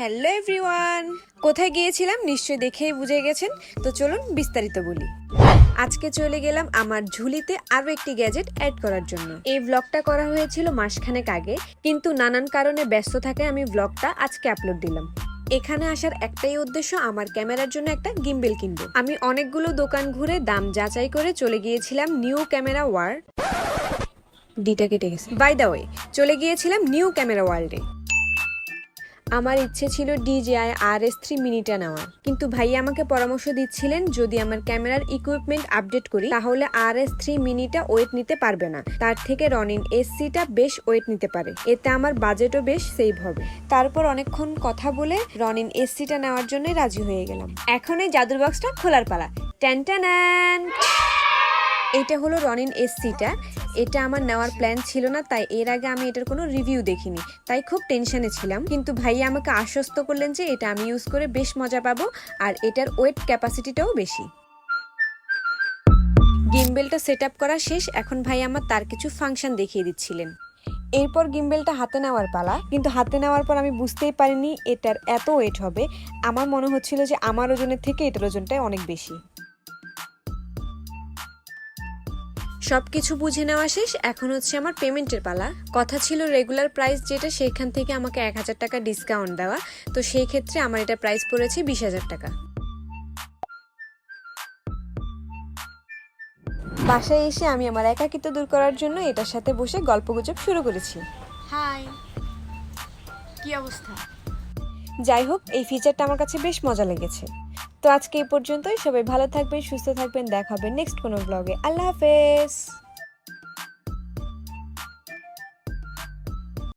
Hello everyone. কোথায় গিয়েছিলাম? নিশ্চয়ই দেখেই বুঝে গেছেন। তো চলুন বিস্তারিত বলি। আজকে চলে গেলাম আমার ঝুলিতে আরও একটি গ্যাজেট অ্যাড করার জন্য। এই ব্লগটা করা হয়েছিল মাসখানেক আগে, কিন্তু নানান কারণে ব্যস্ত থাকে আমি ব্লগটা আজকে আপলোড দিলাম। এখানে আসার একটাই উদ্দেশ্য, আমার ক্যামেরার জন্য একটা গিম্বেল কিনবো। আমি অনেকগুলো দোকান ঘুরে দাম যাচাই করে চলে গিয়েছিলাম নিউ ক্যামেরা ওয়ার ডিটা কেটে গেছে। বাই দা ওয়ে, চলে গিয়েছিলাম নিউ ক্যামেরা ওয়ার্ল্ডে। আমার ইচ্ছে ছিল ডিজিআই আর এস থ্রি মিনিটা নেওয়ার। কিন্তু ভাইয়া আমাকে পরামর্শ দিচ্ছিলেন, যদি আমার ক্যামেরার ইকুইপমেন্ট আপডেট করি, তাহলে আর এস থ্রি মিনিটা ওয়েট নিতে পারবে না। তার থেকে রনিন এসসিটা বেশ ওয়েট নিতে পারে। এতে আমার বাজেটও বেশ সেভ হবে। তারপর অনেকক্ষণ কথা বলে রনিন এসসিটা নেওয়ার জন্যই রাজি হয়ে গেলাম। এখন এই জাদুর বক্সটা খোলার পালা। ট্যান ট্যান এটা হলো রনিন এসসিটা। এটা আমার নেওয়ার প্ল্যান ছিল না, তাই এর আগে আমি এটার কোনো রিভিউ দেখিনি। তাই খুব টেনশনে ছিলাম। কিন্তু ভাইয়া আমাকে আশ্বস্ত করলেন যে এটা আমি ইউজ করে বেশ মজা পাবো, আর এটার ওয়েট ক্যাপাসিটিটাও বেশি। গিম্বেলটা সেট আপ করা শেষ, এখন ভাই আমার তার কিছু ফাংশন দেখিয়ে দিচ্ছিলেন। এরপর গিম্বেলটা হাতে নেওয়ার পালা। কিন্তু হাতে নেওয়ার পর আমি বুঝতেই পারিনি এটার এত ওয়েট হবে। আমার মনে হচ্ছিল যে আমার ওজনের থেকে এটার ওজনটাই অনেক বেশি। সব কিছু বুঝে নেওয়া শেষ। এখন হচ্ছে আমার পেমেন্টের পালা। কথা ছিল রেগুলার প্রাইস যেটা সেখান থেকে আমাকে এক হাজার টাকা ডিসকাউন্ট দেওয়া। তো সেই ক্ষেত্রে আমার এটা প্রাইস পড়েছে বিশ হাজার টাকা। বাসায় এসে আমি আমার একাকিত্ব দূর করার জন্য এটার সাথে বসে গল্পগুজব শুরু করেছি। হাই। কি অবস্থা? যাই হোক এই ফিচারটা আমার কাছে বেশ মজা লেগেছে। তো আজকে এই পর্যন্তই। সবাই ভালো থাকবেন, সুস্থ থাকবেন। দেখা হবে নেক্সট কোনো ব্লগে আল্লাহ হাফেজ।